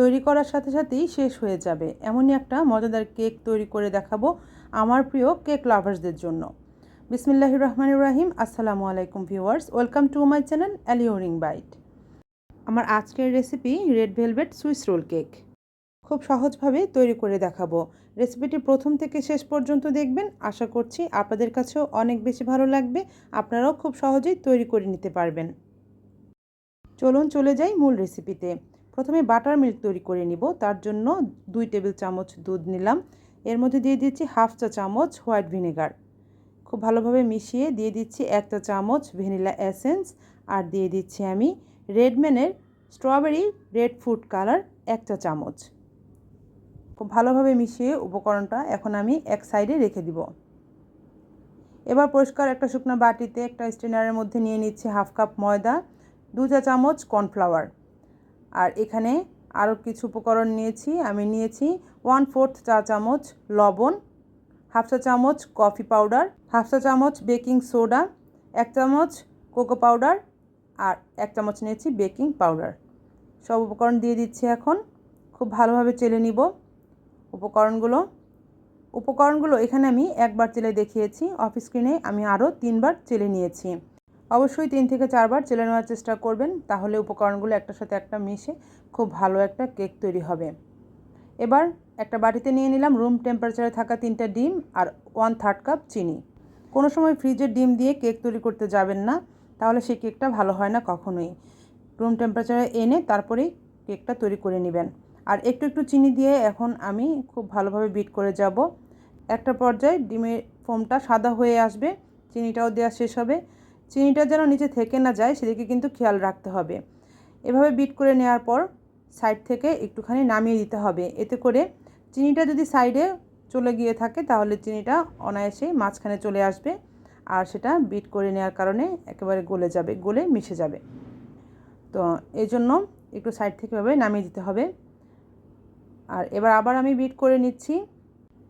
তৈরি করার সাথে সাথেই শেষ হয়ে যাবে। এমনই একটা মজাদার কেক তৈরি করে দেখাবো আমার প্রিয় কেক লাভার্সদের জন্য। বিসমিল্লাহ রহমান রাহিম। আসসালামু আলাইকুম viewers. Welcome to my channel alluring bite. আমার আজকের recipe red velvet swiss roll cake. খুব সহজভাবে তৈরি করে দেখাবো। রেসিপিটি প্রথম থেকে শেষ পর্যন্ত দেখবেন। আশা করছি আপনাদের কাছেও অনেক বেশি ভালো লাগবে। আপনারাও খুব সহজেই তৈরি করে নিতে পারবেন। চলুন চলে যাই মূল রেসিপিতে। প্রথমে বাটার মিল্ক তৈরি করে নিব। তার জন্য দুই টেবিল চামচ দুধ নিলাম। এর মধ্যে দিয়ে দিচ্ছি হাফ চা চামচ হোয়াইট ভিনেগার। খুব ভালোভাবে মিশিয়ে দিয়ে দিচ্ছি এক চা চামচ ভ্যানিলা এসেন্স। আর দিয়ে দিচ্ছি আমি রেডম্যানের স্ট্রবেরি রেড ফুড কালার এক চা চামচ। খুব ভালোভাবে মিশিয়ে উপকরণটা এখন আমি এক সাইডে রেখে দিব। এবার পরিষ্কার একটা শুকনো বাটিতে একটা স্টেনারের মধ্যে নিয়ে নিচ্ছি হাফ কাপ ময়দা, দু চা চামচ কর্নফ্লাওয়ার। আর এখানে আরও কিছু উপকরণ নিয়েছি। আমি নিয়েছি ওয়ান ফোর্থ চা চামচ লবণ হাফ চা চামচ কফি পাউডার হাফ চা চামচ বেকিং সোডা এক চামচ কোকো পাউডার আর এক চামচ নিয়েছি বেকিং পাউডার সব উপকরণ দিয়ে দিচ্ছি এখন। খুব ভালোভাবে চেলে নিব উপকরণগুলো। উপকরণগুলো এখানে আমি একবার চেলে দেখিয়েছি। অফ স্ক্রিনে আমি আরও তিনবার চেলে নিয়েছি। অবশ্যই তিন থেকে চারবার চেলে নেওয়ার চেষ্টা করবেন, তাহলে উপকরণগুলো একটার সাথে একটা মিশে খুব ভালো একটা কেক তৈরি হবে। এবার একটা বাটিতে নিয়ে নিলাম রুম টেম্পারেচারে থাকা তিনটা ডিম আর ওয়ান থার্ড কাপ চিনি। কোনো সময় ফ্রিজের ডিম দিয়ে কেক তৈরি করতে যাবেন না, তাহলে সেই কেকটা ভালো হয় না কখনোই। রুম টেম্পারেচারে এনে তারপরেই কেকটা তৈরি করে নেবেন। আর একটু একটু চিনি দিয়ে এখন আমি খুব ভালোভাবে বিট করে যাব। একটা পর্যায়ে ডিমের ফোমটা সাদা হয়ে আসবে, চিনিটাও দেওয়া শেষ হবে। চিনিটা যেন নিচে থেকে না যায়, সেদিকে কিন্তু খেয়াল রাখতে হবে। এভাবে বিট করে নেওয়ার পর সাইড থেকে একটুখানি নামিয়ে দিতে হবে। এতে করে চিনিটা যদি সাইডে চলে গিয়ে থাকে, তাহলে চিনিটা অনায়াসে মাঝখানে চলে আসবে আর সেটা বিট করে নেওয়ার কারণে একেবারে গলে যাবে, গলে মিশে যাবে। তো এই জন্য একটু সাইড থেকে এভাবে নামিয়ে দিতে হবে। আর এবার আবার আমি বিট করে নিচ্ছি।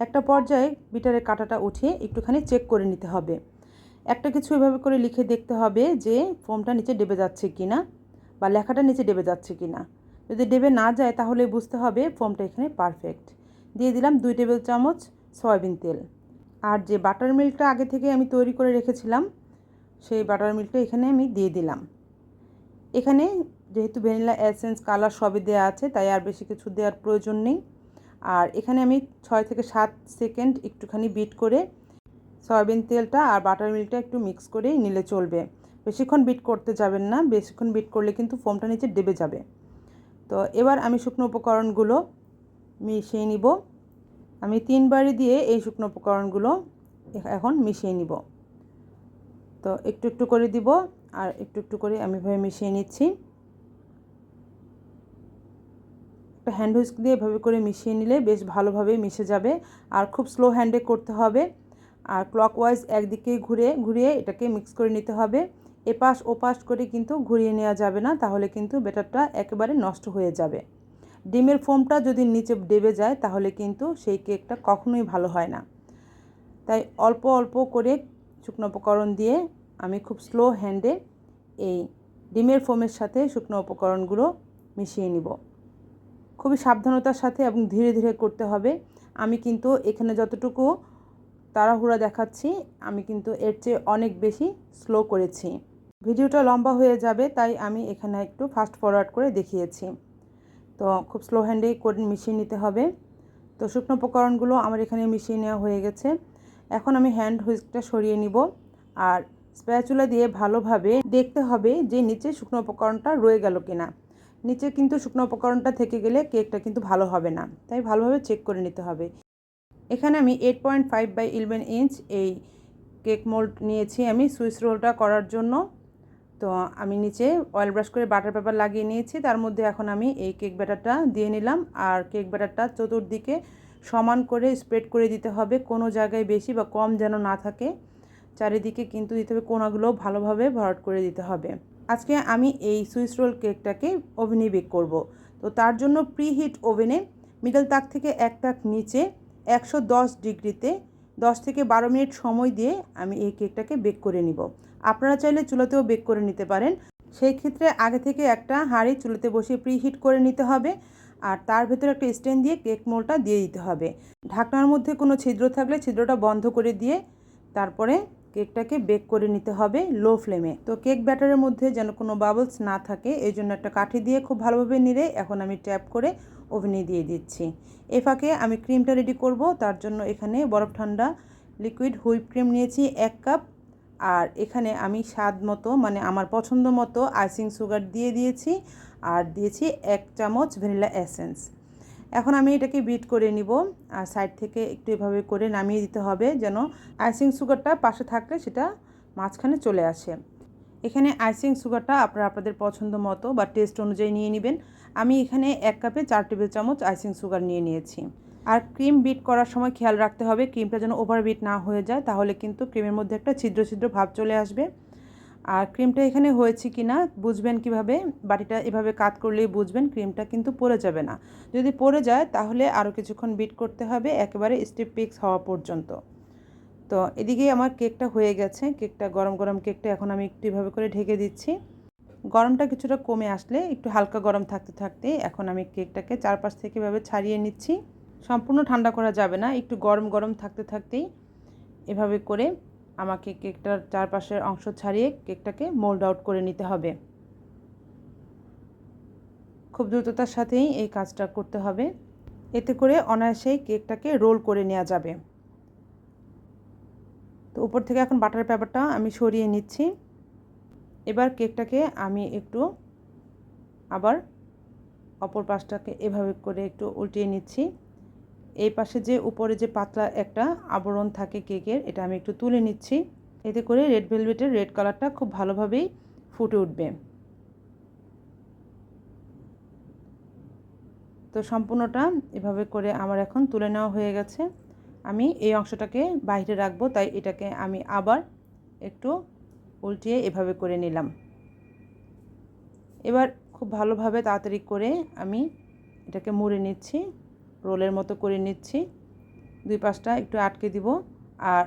একটা পর্যায়ে বিটারের কাঁটাটা উঠিয়ে একটুখানি চেক করে নিতে হবে। একটা কিছু এভাবে করে লিখে দেখতে হবে যে ফোমটা নিচে ডেবে যাচ্ছে কি না বা লেখাটা নিচে ডেবে যাচ্ছে কি না যদি ডেবে না যায় তাহলে বুঝতে হবে ফোমটা এখানে পারফেক্ট দিয়ে দিলাম দুই টেবিল চামচ সয়াবিন তেল। আর যে বাটার মিল্কটা আগে থেকে আমি তৈরি করে রেখেছিলাম, সেই বাটার মিল্কটা এখানে আমি দিয়ে দিলাম। এখানে যেহেতু ভ্যানিলা এসেন্স, কালার সবই দেওয়া আছে, তাই আর বেশি কিছু দেওয়ার প্রয়োজন নেই। আর এখানে আমি ছয় থেকে সাত সেকেন্ড একটুখানি বিট করে সয়াবিন তেলটা আর বাটার মিল্কটা একটু মিক্স করে নিলে চলবে। বেশিক্ষণ বিট করতে যাবেন না, বেশিক্ষণ বিট করলে কিন্তু ফোমটা নিচে ডেবে যাবে। তো এবার আমি শুকনো উপকরণগুলো মিশিয়ে নিব। আমি তিনবারই দিয়ে এই শুকনো উপকরণগুলো এখন মিশিয়ে নিব। তো একটু একটু করে দিব আর একটু একটু করে আমি এভাবে মিশিয়ে নিচ্ছি। একটা হ্যান্ড হুইস্ক দিয়ে এভাবে করে মিশিয়ে নিলে বেশ ভালোভাবে মিশে যাবে আর খুব স্লো হ্যান্ডে করতে হবে। আর ক্লকওয়াইজ একদিকে ঘুরে, ঘুরিয়ে এটাকে মিক্স করে নিতে হবে। এপাশ, ওপাশ করে কিন্তু ঘুরিয়ে নেওয়া যাবে না, তাহলে কিন্তু বেটারটা একেবারে নষ্ট হয়ে যাবে। ডিমের ফোমটা যদি নিচে ডেবে যায়, তাহলে কিন্তু সেই কেকটা কখনোই ভালো হয় না। তাই অল্প অল্প করে শুকনো উপকরণ দিয়ে আমি খুব স্লো হ্যান্ডে এই ডিমের ফোমের সাথে শুকনো উপকরণগুলো মিশিয়ে নিব। খুবই সাবধানতার সাথে এবং ধীরে ধীরে করতে হবে। আমি কিন্তু এখানে যতটুকু তাড়াহুড়া দেখাচ্ছি, আমি কিন্তু এর চেয়ে অনেক বেশি স্লো করেছি। ভিডিওটা লম্বা হয়ে যাবে, তাই আমি এখানে একটু ফাস্ট ফরওয়ার্ড করে দেখিয়েছি। তো খুব স্লো হ্যান্ডেই করে মিশিয়ে নিতে হবে। তো শুকনো উপকরণগুলো আমার এখানে মিশিয়ে নেওয়া হয়ে গেছে। এখন আমি হ্যান্ড হুইস্কটা সরিয়ে নিব আর স্প্যাচুলা দিয়ে ভালোভাবে দেখতে হবে যে নিচে শুকনো উপকরণটা রয়ে গেল কিনা। নিচে কিন্তু শুকনো উপকরণটা থেকে গেলে কেকটা কিন্তু ভালো হবে না, তাই ভালোভাবে চেক করে নিতে হবে। এখানে আমি eight point five by eleven inch এই কেক মোল্ড নিয়েছি আমি সুইস রোলটা করার জন্য। তো আমি নিচে অয়েল ব্রাশ করে বাটার পেপার লাগিয়ে নিয়েছি, তার মধ্যে এখন আমি এই কেক ব্যাটারটা দিয়ে নিলাম। আর কেক ব্যাটারটা চতুর্দিকে সমান করে স্প্রেড করে দিতে হবে, কোনো জায়গায় বেশি বা কম যেন না থাকে। চারিদিকে কিন্তু দিতে হবে, কোনাগুলো ভালোভাবে ভরাট করে দিতে হবে। আজকে আমি এই সুইস রোল কেকটাকে ওভেনে বেক করব। তো তার জন্য প্রি হিট ওভেনে মিডল তাক থেকে এক তাক নিচে একশো দশ ডিগ্রিতে দশ থেকে বারো মিনিট সময় দিয়ে আমি এই কেকটাকে বেক করে নিব। আপনারা চাইলে চুলোতেও বেক করে নিতে পারেন। সেই ক্ষেত্রে আগে থেকে একটা হাঁড়ি চুলোতে বসিয়ে প্রিহিট করে নিতে হবে আর তার ভেতরে একটা স্ট্যান্ড দিয়ে কেক মোলটা দিয়ে দিতে হবে। ঢাকনার মধ্যে কোনো ছিদ্র থাকলে ছিদ্রটা বন্ধ করে দিয়ে তারপরে কেকটাকে বেক করে নিতে হবে লো ফ্লেমে। তো কেক ব্যাটারের মধ্যে যেন কোনো বাবলস না থাকে, এই জন্য একটা কাঠি দিয়ে খুব ভালোভাবে নিড়ে এখন আমি ট্যাপ করে ওভেনে দিয়ে দিচ্ছি। এ ফাঁকে আমি ক্রিমটা রেডি করব, তার জন্য এখানে বরফ ঠান্ডা লিকুইড হুইপ ক্রিম নিয়েছি এক কাপ। আর এখানে আমি স্বাদ মতো মানে আমার পছন্দ মতো আইসিং সুগার দিয়ে দিয়েছি, আর দিয়েছি এক চামচ ভ্যানিলা এসেন্স। এখন আমি এটাকে বিট করে নিব, আর সাইড থেকে একটু এভাবে করে নামিয়ে দিতে হবে যেন আইসিং সুগারটা পাশে থাকলে সেটা মাঝখানে চলে আসে। এখানে আইসিং সুগারটা আপনারা আপনাদের পছন্দ মতো বা টেস্ট অনুযায়ী নিয়ে নেবেন। আমি এখানে এক কাপে চার টেবিল চামচ আইসিং সুগার নিয়ে নিয়েছি। আর ক্রিম বিট করার সময় খেয়াল রাখতে হবে, ক্রিমটা যেন ওভার বিট না হয়ে যায়, তাহলে কিন্তু ক্রিমের মধ্যে একটা ছিদ্র ছিদ্র ভাব চলে আসবে। আর ক্রিমটা এখানে হয়েছে কি না বুঝবেন কীভাবে? বাটিটা এভাবে কাত করলেই বুঝবেন, ক্রিমটা কিন্তু পড়ে যাবে না। যদি পড়ে যায়, তাহলে আরও কিছুক্ষণ বিট করতে হবে, একেবারে স্টিপ পিক্স হওয়া পর্যন্ত। তো এদিকে আমার কেকটা হয়ে গেছে। কেকটা গরম গরম কেকটা এখন আমি একটু এভাবে করে ঢেকে দিচ্ছি। গরমটা কিছুটা কমে আসলে, একটু হালকা গরম থাকতে থাকতে এখন আমি কেকটাকে চারপাশ থেকে এভাবে ছাড়িয়ে নিচ্ছি। সম্পূর্ণ ঠান্ডা করা যাবে না, একটু গরম গরম থাকতে থাকতেই এভাবে করে আমাকে কেকটার চারপাশের অংশ ছাড়িয়ে কেকটাকে মোল্ড আউট করে নিতে হবে। খুব দ্রুততার সাথেই এই কাজটা করতে হবে। এতে করে অনায়াসেই কেকটাকে রোল করে নেওয়া যাবে। তো উপর থেকে এখন বাটার পেপারটা আমি সরিয়ে নিচ্ছি। এবার কেকটাকে আমি একটু আবার অপর পাশটাকে এভাবে করে একটু উল্টিয়ে নিচ্ছি। এই পাশে যে উপরে যে পাতলা একটা আবরণ থাকে কেকের, এটা আমি একটু তুলে নিচ্ছি। এতে করে রেড ভেলভেটের রেড কালারটা খুব ভালোভাবেই ফুটে উঠবে। তো সম্পূর্ণটা এভাবে করে আমার এখন তুলে নেওয়া হয়ে গেছে। আমি এই অংশটাকে বাইরে রাখব, তাই এটাকে আমি আবার একটু উল্টিয়ে এভাবে করে নিলাম। এবার খুব ভালোভাবে তাড়াতাড়ি করে আমি এটাকে মুড়ে নিচ্ছি। রোলের মতো করে নিচ্ছি। দুই পাশটা একটু আটকে দিব আর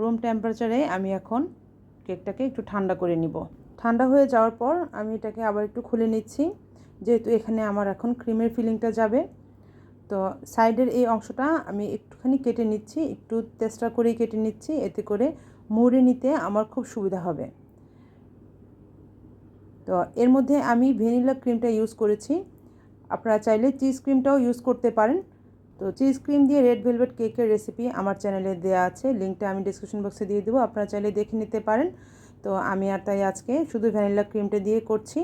রুম টেম্পারেচারে আমি এখন কেকটাকে একটু ঠান্ডা করে নিব। ঠান্ডা হয়ে যাওয়ার পর আমি এটাকে আবার একটু খুলে নিচ্ছি। যেহেতু এখানে আমার এখন ক্রিমের ফিলিংটা যাবে, তো সাইডের এই অংশটা আমি একটুখানি কেটে নিচ্ছি, একটু চেষ্টা করেই কেটে নিচ্ছি, এতে করে মুড়ে নিতে আমার খুব সুবিধা হবে। তো এর মধ্যে আমি ভ্যানিলা ক্রিমটা ইউজ করেছি। আপনারা চাইলে চিজ ক্রিমটাও ইউজ করতে পারেন। তো চিজ ক্রিম দিয়ে রেড ভেলভেট কেকের রেসিপি আমার চ্যানেলে দেওয়া আছে। লিঙ্কটা আমি ডিসক্রিপশন বক্সে দিয়ে দেবো, আপনারা চাইলে দেখে নিতে পারেন। তো আমি আর তাই আজকে শুধু ভ্যানিলা ক্রিমটা দিয়ে করছি।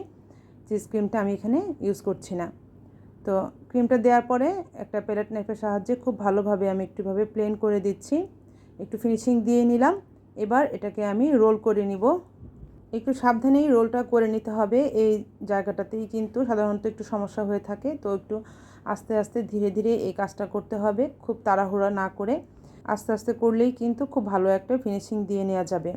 চিজ ক্রিমটা আমি এখানে ইউজ করছি না। তো ক্রিমটা দেওয়ার পরে একটা প্লেট নাইফের সাহায্যে খুব ভালোভাবে আমি একটুভাবে প্লেন করে দিচ্ছি। একটু ফিনিশিং দিয়ে নিলাম। এবার এটাকে আমি রোল করে নিব। একটু সাবধানেই রোলটা করে নিতে হবে। এই জায়গাটাতেই কিন্তু সাধারণত একটু সমস্যা হয়ে থাকে। তো একটু আস্তে আস্তে ধীরে ধীরে এই কাজটা করতে হবে, খুব তাড়াহুড়া না করে। আস্তে আস্তে করলেই কিন্তু খুব ভালো একটা ফিনিশিং দিয়ে নেওয়া যাবে।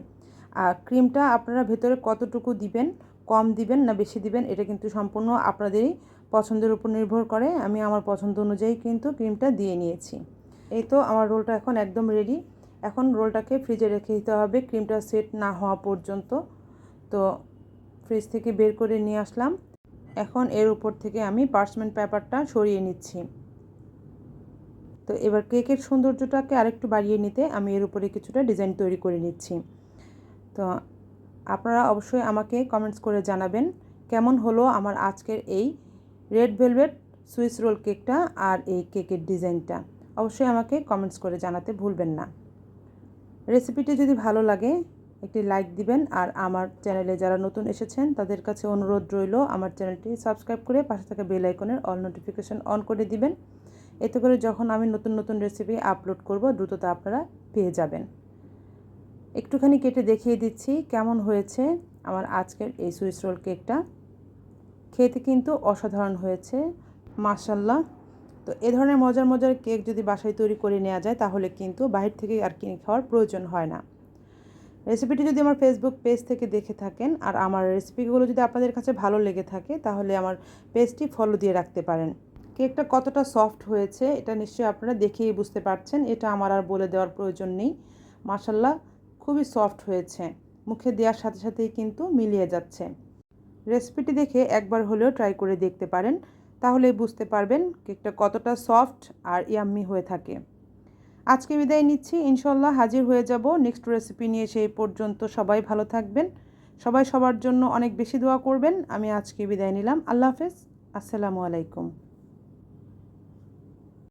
আর ক্রিমটা আপনারা ভেতরে কতটুকু দিবেন, কম দিবেন না বেশি দিবেন, এটা কিন্তু সম্পূর্ণ আপনাদেরই পছন্দের উপর নির্ভর করে। আমি আমার পছন্দ অনুযায়ী কিন্তু ক্রিমটা দিয়ে নিয়েছি। এই তো আমার রোলটা এখন একদম রেডি এখন রোলটাকে ফ্রিজে রেখে দিতে হবে। ক্রিমটা সেট না হওয়া পর্যন্ত। তো ফ্রিজ থেকে বের করে নিয়ে আসলাম। এখন এর উপর থেকে আমি পার্চমেন্ট পেপারটা সরিয়ে নিচ্ছি। তো এবার কেকের সৌন্দর্যটাকে আরেকটু বাড়িয়ে নিতে আমি এর উপরে কিছুটা ডিজাইন তৈরি করে নিচ্ছি। তো আপনারা অবশ্যই আমাকে কমেন্টস করে জানাবেন, কেমন হলো আমার আজকের এই রেড ভেলভেট সুইস রোল কেকটা আর এই কেকের ডিজাইনটা অবশ্যই আমাকে কমেন্টস করে জানাতে ভুলবেন না। রেসিপিটি যদি ভালো লাগে একটি লাইক দিবেন। আর আমার চ্যানেলে যারা নতুন এসেছেন, তাদের কাছে অনুরোধ রইল, আমার চ্যানেলটি সাবস্ক্রাইব করে পাশে থাকা বেল আইকনের অল নোটিফিকেশন অন করে দিবেন। এতে করে যখন আমি নতুন নতুন রেসিপি আপলোড করব, দ্রুততা আপনারা পেয়ে যাবেন। একটুখানি কেটে দেখিয়ে দিচ্ছি কেমন হয়েছে আমার আজকের এই সুইস রোল কেকটা খেতে কিন্তু অসাধারণ হয়েছে মাসাল্লাহ তো এ ধরনের মজার মজার কেক যদি বাসায় তৈরি করে নেওয়া যায়, তাহলে কিন্তু বাহির থেকে আর কিনে খাওয়ার প্রয়োজন হয় না। রেসিপিটি যদি আমার ফেসবুক পেজ থেকে দেখে থাকেন আর আমার রেসিপিগুলো যদি আপনাদের কাছে ভালো লেগে থাকে, তাহলে আমার পেজটি ফলো দিয়ে রাখতে পারেন। কেকটা কতটা সফট হয়েছে, এটা নিশ্চয়ই আপনারা দেখেই বুঝতে পারছেন। এটা আমার আর বলে দেওয়ার প্রয়োজন নেই। মাসাল্লাহ খুবই সফট হয়েছে। মুখে দেওয়ার সাথে সাথেই কিন্তু মিলিয়ে যাচ্ছে। রেসিপিটি দেখে একবার হলেও ট্রাই করে দেখতে পারেন তাহলে বুঝতে পারবেন কেকটা কতটা সফট আর ইয়াম্মি হয়ে থাকে। আজকে বিদায় নিচ্ছি। ইনশাল্লাহ হাজির হয়ে যাব। নেক্সট রেসিপি নিয়ে সেই পর্যন্ত সবাই ভালো থাকবেন। সবাই সবার জন্য অনেক বেশি দোয়া করবেন। আমি আজকে বিদায় নিলাম। আল্লাহ হাফেজ। আসসালামু আলাইকুম।